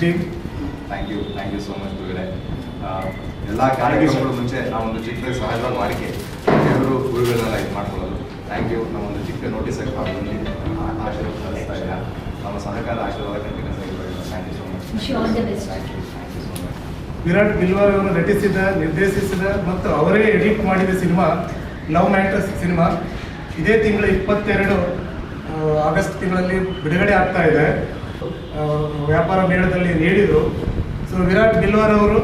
Team thank you thank you so much ಗುರುಗಳೇ ಎಲ್ಲ ಕಾರ್ಯಕ್ರಮಗಳು ಮುಂಚೆ ನಾವೊಂದು ಚಿಕ್ಕ ಸಹಜವಾಗಿ ವಾಡಿಕೆ ಎಲ್ಲರೂ ಗುರುಗಳನ್ನೆಲ್ಲ ಇದು ಮಾಡ್ಕೊಳ್ಳೋದು. ಥ್ಯಾಂಕ್ ಯು ನಾವೊಂದು ಚಿಕ್ಕ ನೋಟಿಸ್ ಬಂದು ಆಶೀರ್ವಾದ ಸಲ್ಲಿಸ್ತಾ ಇದ್ದೀರಾ? ನಮ್ಮ ಸಹಕಾರ ಆಶೀರ್ವಾದ continues thank you so much thank you thank you so much Virat Bilwar ಅವರು ನಟಿಸಿದ ನಿರ್ದೇಶಿಸಿದ ಮತ್ತು ಅವರೇ ಎಡಿಟ್ ಮಾಡಿದ ಸಿನಿಮಾ ಲವ್ ಮ್ಯಾಟರ್ಸ್ ಸಿನಿಮಾ. ಇದೇ ತಿಂಗಳು ಇಪ್ಪತ್ತೆರಡು ಆ, ಆಗಸ್ಟ್ ತಿಂಗಳಲ್ಲಿ ಬಿಡುಗಡೆ ಆಗ್ತಾ ಇದೆ. ಆ, ವ್ಯಾಪಾರ ಮೇಳದಲ್ಲಿ ನೀಡಿದರು. ಸೊ ವಿರಾಟ್ ಗಿಲ್ವಾರ್ ಅವರು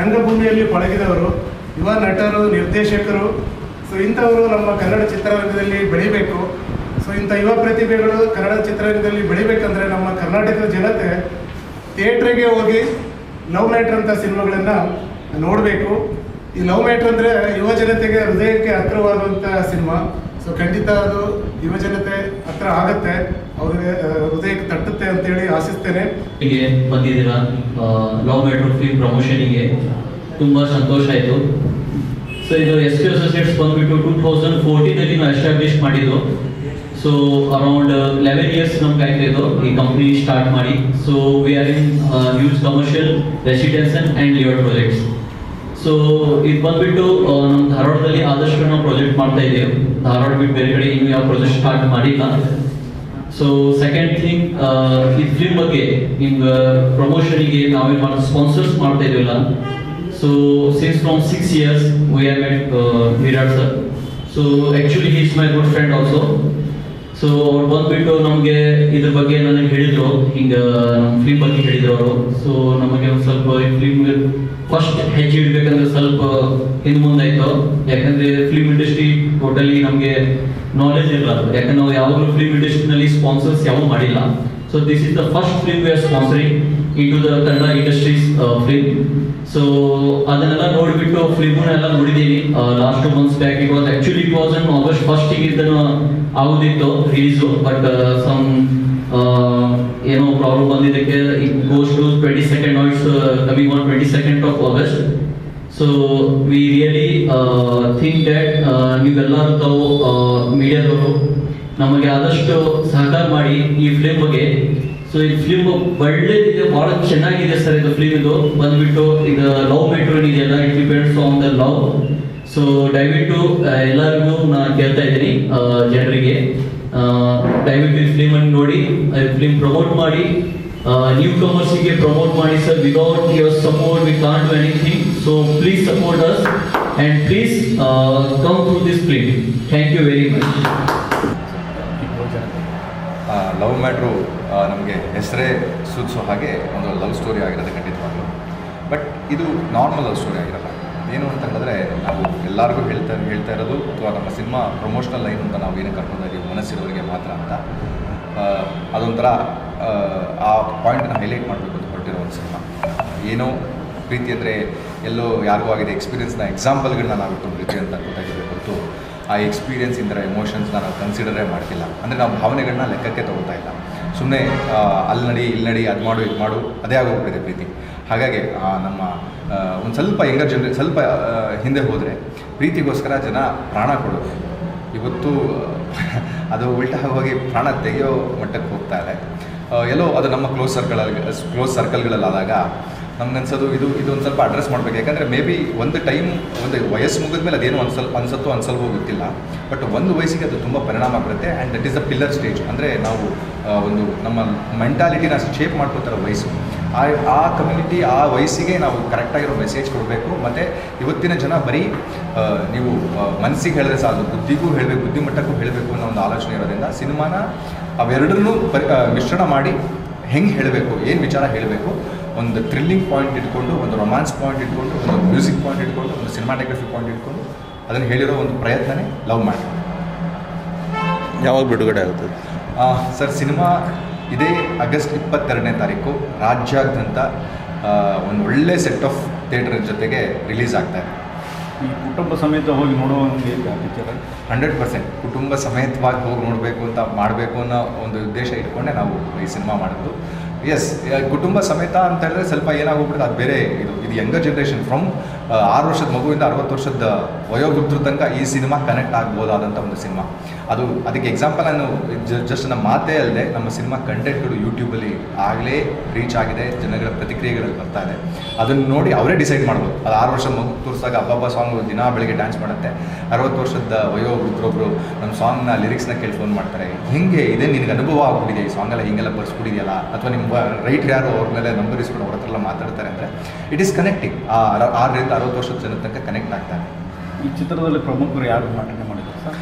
ರಂಗಭೂಮಿಯಲ್ಲಿ ಪಳಗಿದವರು, ಯುವ ನಟರು, ನಿರ್ದೇಶಕರು. ಸೊ ಇಂಥವರು ನಮ್ಮ ಕನ್ನಡ ಚಿತ್ರರಂಗದಲ್ಲಿ ಬೆಳಿಬೇಕು. ಸೊ ಇಂಥ ಯುವ ಪ್ರತಿಭೆಗಳು ಕನ್ನಡ ಚಿತ್ರರಂಗದಲ್ಲಿ ಬೆಳಿಬೇಕಂದ್ರೆ ನಮ್ಮ ಕರ್ನಾಟಕದ ಜನತೆ ಥಿಯೇಟ್ರಿಗೆ ಹೋಗಿ ಲವ್ ಮ್ಯಾಟ್ರ್ ಅಂತ ಸಿನಿಮಾಗಳನ್ನು ನೋಡಬೇಕು. ಈ ಲವ್ ಮ್ಯಾಟ್ರ್ ಅಂದರೆ ಯುವ ಜನತೆಗೆ ಹೃದಯಕ್ಕೆ ಹತ್ತಿರವಾದಂಥ ಸಿನಿಮಾ. ಸೊ ಖಂಡಿತ ಅದು ಯುವಜನತೆ ಹತ್ರ ಆಗುತ್ತೆ. ಅವ್ರಿಗೆ ಹೃದಯಕ್ಕೆ ತಟ್ಟುತ್ತೆ ಅಂತೇಳಿ ಆಶಿಸ್ತೇನೆ. ಬಂದಿದ್ದೀರಾ? ಲಾಂಗ್ ಮೆಟ್ರೋ ಫಿಲ್ಮ್ ಪ್ರಮೋಷನಿಗೆ ತುಂಬ ಸಂತೋಷ ಆಯಿತು. ಸೊ ಇದು ಎಸ್ ಪಿ ಅಸೋಸಿಯೇಟ್ಸ್ ಬಂದ್ಬಿಟ್ಟು ಟೂ ತೌಸಂಡ್ ಫೋರ್ಟೀನಲ್ಲಿ ನಾವು ಎಸ್ಟಾಬ್ಲಿಷ್ ಮಾಡಿದ್ದು. ಸೊ ಅರೌಂಡ್ ಲೆವೆನ್ ಇಯರ್ಸ್ ನಮ್ಗೆ ಇದು. ಈ ಕಂಪ್ನಿ ಸ್ಟಾರ್ಟ್ ಮಾಡಿ. So we are in use commercial residential and lever projects so ಇದು ಬಂದ್ಬಿಟ್ಟು ನಮ್ಮ ಧಾರವಾಡದಲ್ಲಿ ಆದಷ್ಟು ನಾವು ಪ್ರಾಜೆಕ್ಟ್ ಮಾಡ್ತಾ ಇದ್ದೇವೆ. ಧಾರವಾಡ ಬಿಟ್ಟು ಬೇರೆ ಕಡೆ ಇನ್ನು ಯಾವ ಪ್ರಾಜೆಕ್ಟ್ ಸ್ಟಾರ್ಟ್ ಮಾಡಿಲ್ಲ. ಸೊ ಸೆಕೆಂಡ್ ಥಿಂಗ್ ಈ ಫಿಲ್ಮ್ ಬಗ್ಗೆ ಹಿಂಗೆ ಪ್ರಮೋಷನಿಗೆ ನಾವೇನು ಮಾಡೋ ಸ್ಪಾನ್ಸರ್ಸ್ ಮಾಡ್ತಾ ಇದೀವಲ್ಲ so since from six years we are met Virat sir so actually he's my good friend also so ಅವ್ರು ಬಂದ್ಬಿಟ್ಟು ನಮಗೆ ಇದ್ರ ಬಗ್ಗೆ ನನಗೆ ಹೇಳಿದ್ರು. ಹಿಂಗೆ ನಮ್ಮ ಫಿಲ್ಮ್ ಬಗ್ಗೆ ಹೇಳಿದ್ರು ಅವರು. ಸೊ ನಮಗೆ ಒಂದು ಸ್ವಲ್ಪ ಈ ಫಿಲ್ಮ್ ಫಸ್ಟ್ ಹೆಜ್ಜೆ ಇಡ್ಬೇಕಂದ್ರೆ ಸ್ವಲ್ಪ ಹಿಂದೆ ಮುಂದಾಯ್ತು. ಯಾಕಂದ್ರೆ ಫಿಲ್ಮ್ ಇಂಡಸ್ಟ್ರಿ ಟೋಟಲಿ ನಮಗೆ ನಾಲೆಜ್ ಇರಲ್ಲ ಯಾಕಂದ್ರೆ ನಾವು ಯಾವಾಗಲೂ ಫಿಲ್ಮ್ ಇಂಡಸ್ಟ್ರಿನಲ್ಲಿ ಸ್ಪಾನ್ಸರ್ಸ್ ಯಾವ ಮಾಡಿಲ್ಲ. So this is the first film we are sponsoring into the Kannada industries film so ಅದನ್ನೆಲ್ಲ ನೋಡಿಬಿಟ್ಟು ಫಿಲ್ಮ್ನೆಲ್ಲ ನೋಡಿದ್ದೀನಿ last months back it was actually it was August ಫಸ್ಟಿಗೆ ಇದನ್ನು ಆಗೋದಿತ್ತು ರಿಲೀಸು ಬಟ್ ಸಮ್ ಏನೋ ಪ್ರಾಬ್ಲಮ್ ಬಂದಿದ್ದಕ್ಕೆ it goes to twenty second also coming on twenty second of August so we really think that ನೀವೆಲ್ಲರೂ ತಾವು ಮೀಡಿಯಾದವರು ನಮಗೆ ಆದಷ್ಟು ಸಹಕಾರ ಮಾಡಿ ಈ ಫಿಲಿಮ್ ಬಗ್ಗೆ. ಸೊ ಈ ಫಿಲ್ಮ್ ಒಳ್ಳೇದಿದೆ, ಬಹಳ ಚೆನ್ನಾಗಿದೆ ಸರ್ ಇದು ಫಿಲ್ಮ್ ಇದು. ಬಂದ್ಬಿಟ್ಟು ಇದು ಲವ್ ಮೆಟ್ರೋನ್ ಇದೆಯಲ್ಲ it depends on the love so ದಯವಿಟ್ಟು ಎಲ್ಲರಿಗೂ ನಾನು ಕೇಳ್ತಾ ಇದ್ದೀನಿ ಜನರಿಗೆ. ದಯವಿಟ್ಟು ಈ ಫಿಲಿಮ್ ಅನ್ನು ನೋಡಿ ಫಿಲ್ಮ್ ಪ್ರಮೋಟ್ ಮಾಡಿ ನ್ಯೂ ಕಮರ್ಸಿಗೆ ಪ್ರಮೋಟ್ ಮಾಡಿ sir without your support we can't do anything so please support us and please come to this film thank you very much love Mattru ನಮಗೆ ಹೆಸರೇ ಸೂಚಿಸೋ ಹಾಗೆ ಒಂದು ಲವ್ ಸ್ಟೋರಿ ಆಗಿರೋದು ಖಂಡಿತವಾಗ್ಲೂ. ಬಟ್ ಇದು ನಾರ್ಮಲ್ ಲವ್ ಸ್ಟೋರಿ ಆಗಿರಲ್ಲ. ಏನು ಅಂತ ಹೇಳಿದ್ರೆ ನಾವು ಎಲ್ಲರಿಗೂ ಹೇಳ್ತಾ ಹೇಳ್ತಾ ಇರೋದು ಅಥವಾ ನಮ್ಮ ಸಿನಿಮಾ ಪ್ರಮೋಷನಲ್ ಲೈನ್ ಅಂತ ನಾವು ಏನು ಕರ್ಕೊಂಡು ಇದೀವಿ ಮನಸ್ಸಿರೋರಿಗೆ ಮಾತ್ರ ಅಂತ. ಅದೊಂಥರ ಆ, ಪಾಯಿಂಟನ್ನು ಹೈಲೈಟ್ ಮಾಡಬೇಕು ಅಂತ ಹೊರಟಿರೋ ಒಂದು ಸಿನಿಮಾ. ಏನೋ ಪ್ರೀತಿ ಅಂದರೆ ಎಲ್ಲೋ ಯಾರಿಗೂ ಆಗಿದೆ ಎಕ್ಸ್ಪೀರಿಯನ್ಸ್ನ ಎಕ್ಸಾಂಪಲ್ಗಳನ್ನ ನಾವು ಇಟ್ಕೊಂಡು ಪ್ರೀತಿ ಅಂತ ಗೊತ್ತಾಗಿದೆ ಹೊರತು ಆ ಎಕ್ಸ್ಪೀರಿಯನ್ಸ್ ಇಂದ ಎಮೋಷನ್ಸ್ನ ನಾವು ಕನ್ಸಿಡರೇ ಮಾಡ್ತಿಲ್ಲ. ಅಂದರೆ ನಾವು ಭಾವನೆಗಳನ್ನ ಲೆಕ್ಕಕ್ಕೆ ತಗೋತಾ ಇಲ್ಲ. ಸುಮ್ಮನೆ ಅಲ್ಲಿ ನಡಿ, ಇಲ್ಲಿ ನಡಿ, ಅದು ಮಾಡು, ಇದು ಮಾಡು, ಅದೇ ಆಗೋಗ್ಬಿಟ್ಟಿದೆ ಪ್ರೀತಿ. ಹಾಗಾಗಿ ನಮ್ಮ ಒಂದು ಸ್ವಲ್ಪ ಯಂಗರ್ ಜನರೇ ಸ್ವಲ್ಪ ಹಿಂದೆ ಹೋದರೆ ಪ್ರೀತಿಗೋಸ್ಕರ ಜನ ಪ್ರಾಣ ಕೊಡೋದು ಇವತ್ತು ಅದು ಉಲ್ಟಾ ಹೋಗಿ ಪ್ರಾಣ ತೆಗೆಯೋ ಮಟ್ಟಕ್ಕೆ ಹೋಗ್ತಾ ಇದೆ. ಎಲ್ಲೋ ಅದು ನಮ್ಮ ಕ್ಲೋಸ್ ಸರ್ಕಲಲ್ಲಿ ಕ್ಲೋಸ್ ಸರ್ಕಲ್ಗಳಲ್ಲಾದಾಗ ನಮ್ಗೆ ಅನ್ಸೋದು ಇದು ಇದು ಒಂದು ಸ್ವಲ್ಪ ಅಡ್ರೆಸ್ ಮಾಡಬೇಕು. ಯಾಕಂದರೆ ಮೇ ಬಿ ಒಂದು ಟೈಮ್ ಒಂದು ವಯಸ್ಸು ಮುಗಿದ ಮೇಲೆ ಅದೇನು ಅನ್ಸಲ್ ಅನ್ಸತ್ತೋ ಅನ್ಸಲ್ವೋ ಗೊತ್ತಿಲ್ಲ. ಬಟ್ ಒಂದು ವಯಸ್ಸಿಗೆ ಅದು ತುಂಬ ಪರಿಣಾಮ ಬರುತ್ತೆ and that is a pillar stage ಅಂದರೆ ನಾವು ಒಂದು ನಮ್ಮ ಮೆಂಟಾಲಿಟಿನ ಶೇಪ್ ಮಾಡ್ಕೋತಾರೋ ವಯಸ್ಸು. ಆ ಆ ಕಮ್ಯುನಿಟಿ ಆ ವಯಸ್ಸಿಗೆ ನಾವು ಕರೆಕ್ಟಾಗಿರೋ ಮೆಸೇಜ್ ಕೊಡಬೇಕು. ಮತ್ತು ಇವತ್ತಿನ ಜನ ಬರೀ ನೀವು ಮನಸ್ಸಿಗೆ ಹೇಳಿದ್ರೆ ಸಾಲದು ಬುದ್ಧಿಗೂ ಹೇಳಬೇಕು, ಬುದ್ಧಿಮಟ್ಟಕ್ಕೂ ಹೇಳಬೇಕು ಅನ್ನೋ ಒಂದು ಆಲೋಚನೆ ಇರೋದ್ರಿಂದ ಸಿನಿಮಾನ ಅವೆರಡನ್ನೂ ಪರಿ ಮಿಶ್ರಣ ಮಾಡಿ ಹೆಂಗೆ ಹೇಳಬೇಕು, ಏನು ವಿಚಾರ ಹೇಳಬೇಕು ಒಂದು ಥ್ರಿಲ್ಲಿಂಗ್ ಪಾಯಿಂಟ್ ಇಟ್ಕೊಂಡು ಒಂದು ರೊಮ್ಯಾನ್ಸ್ ಪಾಯಿಂಟ್ ಇಟ್ಕೊಂಡು ಒಂದು ಮ್ಯೂಸಿಕ್ ಪಾಯಿಂಟ್ ಇಟ್ಕೊಂಡು ಒಂದು ಸಿನಿಮಾಟೋಗ್ರಫಿ ಪಾಯಿಂಟ್ ಇಟ್ಕೊಂಡು ಅದನ್ನು ಹೇಳಿರೋ ಒಂದು ಪ್ರಯತ್ನನೇ ಲವ್ ಮಾಡಿ ಯಾವಾಗ ಬಿಡುಗಡೆ ಆಗುತ್ತೆ? ಸರ್ ಸಿನಿಮಾ ಇದೇ ಆಗಸ್ಟ್ ಇಪ್ಪತ್ತೆರಡನೇ ತಾರೀಕು ರಾಜ್ಯಾದ್ಯಂತ ಒಂದು ಒಳ್ಳೆ ಸೆಟ್ ಆಫ್ ಥಿಯೇಟರ್ ಜೊತೆಗೆ ರಿಲೀಸ್ ಆಗ್ತಾ ಇದೆ. ಈ ಕುಟುಂಬ ಸಮೇತ ಹೋಗಿ ನೋಡುವ ಪಿಕ್ಚರ್ ಹಂಡ್ರೆಡ್ ಪರ್ಸೆಂಟ್. ಕುಟುಂಬ ಸಮೇತವಾಗಿ ಹೋಗಿ ನೋಡಬೇಕು ಅಂತ ಮಾಡಬೇಕು ಅನ್ನೋ ಒಂದು ಉದ್ದೇಶ ಇಟ್ಕೊಂಡೆ ನಾವು ಈ ಸಿನಿಮಾ ಮಾಡಿದ್ದು. ಎಸ್ ಕುಟುಂಬ ಸಮೇತ ಅಂತ ಹೇಳಿದ್ರೆ ಸ್ವಲ್ಪ ಏನಾಗೋಗ್ಬಿಡುತ್ತೆ ಅದು ಬೇರೆ ಇದು ಇದು ಯಂಗರ್ ಜನ್ರೇಷನ್ ಫ್ರಮ್ ಆರು ವರ್ಷದ ಮಗುವಿಂದ ಅರವತ್ತು ವರ್ಷದ ವಯೋವೃದ್ಧರ ತನಕ ಈ ಸಿನಿಮಾ ಕನೆಕ್ಟ್ ಆಗ್ಬೋದಾದಂಥ ಒಂದು ಸಿನಿಮಾ. ಅದು ಅದಕ್ಕೆ ಎಕ್ಸಾಂಪಲ್ ನಾನು ಜಸ್ಟ್ ನಮ್ಮ ಮಾತೇ ಅಲ್ಲದೆ ನಮ್ಮ ಸಿನಿಮಾ ಕಂಟೆಂಟ್ಗಳು ಯೂಟ್ಯೂಬಲ್ಲಿ ಆಗಲೇ ರೀಚ್ ಆಗಿದೆ, ಜನಗಳ ಪ್ರತಿಕ್ರಿಯೆಗಳು ಬರ್ತಾ ಇದೆ. ಅದನ್ನು ನೋಡಿ ಅವರೇ ಡಿಸೈಡ್ ಮಾಡ್ಬೋದು. ಅದು ಆರು ವರ್ಷದ ಮಗು ತೋರಿಸಿದಾಗ ಹಬ್ಬಬ್ಬ ಸಾಂಗ್ ದಿನ ಬೆಳಿಗ್ಗೆ ಡ್ಯಾನ್ಸ್ ಮಾಡುತ್ತೆ. ಅರವತ್ತು ವರ್ಷದ ವಯೋವೃದ್ಧರೊಬ್ಬರು ನಮ್ಮ ಸಾಂಗ್ನ ಲಿರಿಕ್ಸ್ನ ಕೇಳಿ ಫೋನ್ ಮಾಡ್ತಾರೆ. ಹಿಂಗೆ? ಇದೇ ನಿನಗೆ ಅನುಭವ ಆಗ್ಬಿಟ್ಟಿದೆ. ಈ ಸಾಂಗೆಲ್ಲ ಹಿಂಗೆಲ್ಲ ಬರ್ಸ್ಬಿಟ್ಟಿದೆಯಲ್ಲ? ಅಥವಾ ನಿಮ್ಮ ರೈಟ್ ಯಾರು ಅವ್ರ ಮೇಲೆ ನಂಬರ್ ಇಸ್ಕೊಂಡು ಅವ್ರ ಹತ್ರ ಮಾತಾಡ್ತಾರೆ ಅಂದರೆ ಇಟ್ ಈಸ್ ಕನೆಕ್ಟಿಂಗ್ ಆ ಆರರಿಂದ ಅರವತ್ತು ವರ್ಷದ ಜನ ತನಕ ಕನೆಕ್ಟ್ ಆಗ್ತಾನೆ. ಈ ಚಿತ್ರದಲ್ಲಿ ಪ್ರಮುಖರು ಯಾರು ನಟನೆ ಮಾಡಿದ್ರು ಸರ್?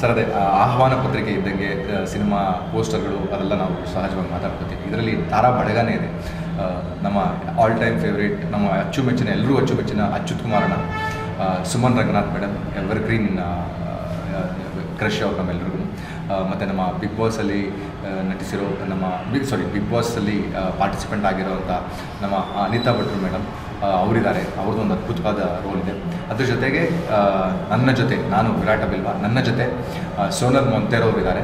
ಸರ್ ಅದೇ ಆಹ್ವಾನ ಪತ್ರಿಕೆ ಇದ್ದಂಗೆ ಸಿನಿಮಾ ಪೋಸ್ಟರ್ಗಳು ಅದೆಲ್ಲ ನಾವು ಸಹಜವಾಗಿ ಮಾತಾಡ್ಕೋತೀವಿ ಇದರಲ್ಲಿ ತಾರಾ ಬಡಗಾನೇ ಇದೆ. ನಮ್ಮ ಆಲ್ ಟೈಮ್ ಫೇವ್ರೇಟ್ ನಮ್ಮ ಅಚ್ಚುಮೆಚ್ಚಿನ ಎಲ್ಲರೂ ಅಚ್ಚುಮೆಚ್ಚಿನ ಅಚ್ಯುತ್ ಕುಮಾರಣ್ಣ Suman Ranganath madam evergreen crush ಅವ್ರು ನಮ್ಮೆಲ್ಲರಿಗೂ ಮತ್ತು ನಮ್ಮ ಬಿಗ್ ಬಾಸಲ್ಲಿ ನಟಿಸಿರೋ ನಮ್ಮ ಬಿಗ್ ಸಾರಿ ಬಿಗ್ ಬಾಸಲ್ಲಿ ಪಾರ್ಟಿಸಿಪೆಂಟ್ ಆಗಿರೋವಂಥ ನಮ್ಮ ಅನಿತಾ ಭಟ್ರು ಮೇಡಮ್ ಅವರಿದ್ದಾರೆ. ಅವ್ರದ್ದು ಒಂದು ಅದ್ಭುತವಾದ ರೋಲ್ ಇದೆ. ಅದ್ರ ಜೊತೆಗೆ ನನ್ನ ಜೊತೆ ನಾನು ವಿರಾಟ ಬಿಲ್ವಾ ನನ್ನ ಜೊತೆ ಸೋನಲ್ ಮೊಂತೇರವ್ರು ಇದ್ದಾರೆ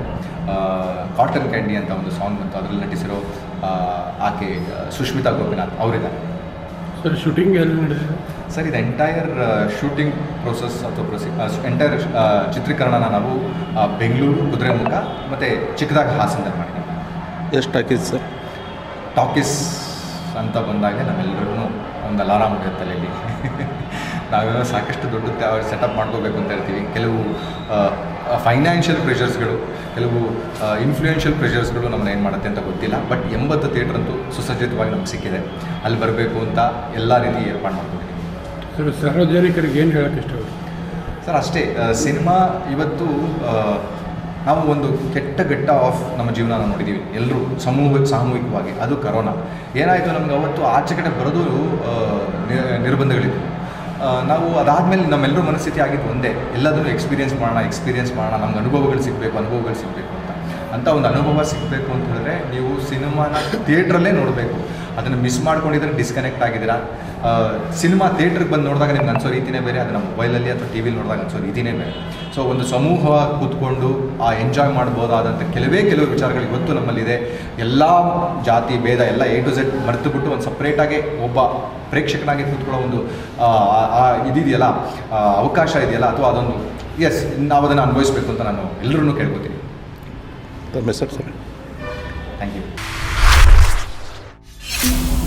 ಕಾಟನ್ ಕ್ಯಾಂಡಿ ಅಂತ ಒಂದು ಸಾಂಗ್ ಬಂತು. ಅದರಲ್ಲಿ ನಟಿಸಿರೋ ಆಕೆ ಸುಷ್ಮಿತಾ ಗೋಪಿನಾಥ್ ಅವರಿದ್ದಾರೆ. ಸರ್ ಶೂಟಿಂಗ್ ಎಲ್ಲಿ ಸರ್ ಇದು ಎಂಟೈರ್ ಶೂಟಿಂಗ್ ಪ್ರೋಸೆಸ್ ಅಥವಾ ಪ್ರೊಸಿ ಎಂಟೈರ್ ಚಿತ್ರೀಕರಣನ ನಾವು ಬೆಂಗಳೂರು ಕುದುರೆಮುಖ ಮತ್ತು ಚಿಕ್ಕದಾಗ ಹಾಸನದಲ್ಲಿ ಮಾಡಿದ್ದೀವಿ. ಎಷ್ಟು ಟಾಕೀಸ್ ಸರ್? ಟಾಕೀಸ್ ಅಂತ ಬಂದಾಗ ನಮ್ಮೆಲ್ಲರಿಗೂ ಒಂದು ಅಲಾರಾಮ್ ಇದೆ ತಲೆಯಲ್ಲಿ. ನಾವೆಲ್ಲ ಸಾಕಷ್ಟು ದೊಡ್ಡ ಸೆಟಪ್ ಮಾಡ್ಕೋಬೇಕು ಅಂತ ಹೇಳ್ತೀವಿ. ಕೆಲವು ಫೈನಾನ್ಷಿಯಲ್ ಪ್ರೆಷರ್ಸ್ಗಳು ಕೆಲವು ಇನ್ಫ್ಲೂಯೆನ್ಷಿಯಲ್ ಪ್ರೆಷರ್ಸ್ಗಳು ನಮ್ಮನ್ನ ಏನು ಮಾಡುತ್ತೆ ಅಂತ ಗೊತ್ತಿಲ್ಲ. ಬಟ್ ಎಂಬತ್ತು ಥಿಯೇಟರ್ ಅಂತೂ ಸುಸಜ್ಜಿತವಾಗಿ ನಮ್ಗೆ ಸಿಕ್ಕಿದೆ. ಅಲ್ಲಿ ಬರಬೇಕು ಅಂತ ಎಲ್ಲ ರೀತಿ ಏರ್ಪಾಡು ಮಾಡ್ಕೊಂಡಿದ್ದೀವಿ ಸರ್ ಸಾರ್ವಜನಿಕರಿಗೆ ಏನು ಹೇಳೋಕ್ಕೆ ಇಷ್ಟ ಸರ್ ಅಷ್ಟೇ ಸಿನಿಮಾ ಇವತ್ತು ನಾವು ಒಂದು ಕೆಟ್ಟ ಘಟ್ಟ ಆಫ್ ನಮ್ಮ ಜೀವನ ನೋಡಿದ್ದೀವಿ ಎಲ್ಲರೂ ಸಮೂಹ ಸಾಮೂಹಿಕವಾಗಿ. ಅದು ಕರೋನಾ. ಏನಾಯಿತು ನಮ್ಗೆ ಅವತ್ತು ಆಚೆ ಕಡೆ ಬರೋದು ನಿರ್ಬಂಧಗಳಿತ್ತು ನಾವು ಅದಾದಮೇಲೆ ನಮ್ಮೆಲ್ಲರೂ ಮನಸ್ಥಿತಿ ಆಗಿದ್ದು ಒಂದೇ. ಎಲ್ಲದನ್ನು ಎಕ್ಸ್ಪೀರಿಯೆನ್ಸ್ ಮಾಡೋಣ ಎಕ್ಸ್ಪೀರಿಯೆನ್ಸ್ ಮಾಡೋಣ. ನಮ್ಗೆ ಅನುಭವಗಳು ಸಿಗಬೇಕು ಅನುಭವಗಳು ಸಿಗಬೇಕು ಅಂತ. ಅಂತ ಒಂದು ಅನುಭವ ಸಿಗಬೇಕು ಅಂತ ಹೇಳಿದ್ರೆ ನೀವು ಸಿನಿಮಾನ ಥಿಯೇಟ್ರಲ್ಲೇ ನೋಡಬೇಕು. ಅದನ್ನು ಮಿಸ್ ಮಾಡ್ಕೊಂಡಿದ್ರೆ ಡಿಸ್ಕನೆಕ್ಟ್ ಆಗಿದ್ದೀರಾ? ಸಿನಿಮಾ ಥಿಯೇಟ್ರಿಗೆ ಬಂದು ನೋಡಿದಾಗ ನಿಮ್ಗೆ ಅನ್ಸೋ ರೀತಿನೇ ಬೇರೆ ಅದನ್ನು ಮೊಬೈಲಲ್ಲಿ ಅಥವಾ ಟಿ ವಿಲಿ ನೋಡಿದಾಗ ಅನ್ಸೋ ರೀತಿನೇ ಬೇರೆ. ಸೊ ಒಂದು ಸಮೂಹ ಕೂತ್ಕೊಂಡು ಆ ಎಂಜಾಯ್ ಮಾಡ್ಬೋದಾದಂಥ ಕೆಲವೇ ಕೆಲವು ವಿಚಾರಗಳು ಇವತ್ತು ನಮ್ಮಲ್ಲಿದೆ. ಎಲ್ಲ ಜಾತಿ ಭೇದ ಎಲ್ಲ ಎ ಟು ಝೆಡ್ ಮರೆತುಬಿಟ್ಟು ಒಂದು ಸಪ್ರೇಟಾಗಿ ಒಬ್ಬ ಪ್ರೇಕ್ಷಕನಾಗಿ ಕೂತ್ಕೊಳ್ಳೋ ಒಂದು ಇದಿದೆಯಲ್ಲ ಅವಕಾಶ ಇದೆಯಲ್ಲ ಅಥವಾ ಅದೊಂದು ಎಸ್ ನಾವು ಅದನ್ನು ಅನುಭವಿಸಬೇಕು ಅಂತ ನಾನು ಎಲ್ಲರೂ ಕೇಳ್ಕೊತೀನಿ. Thank you Thank you.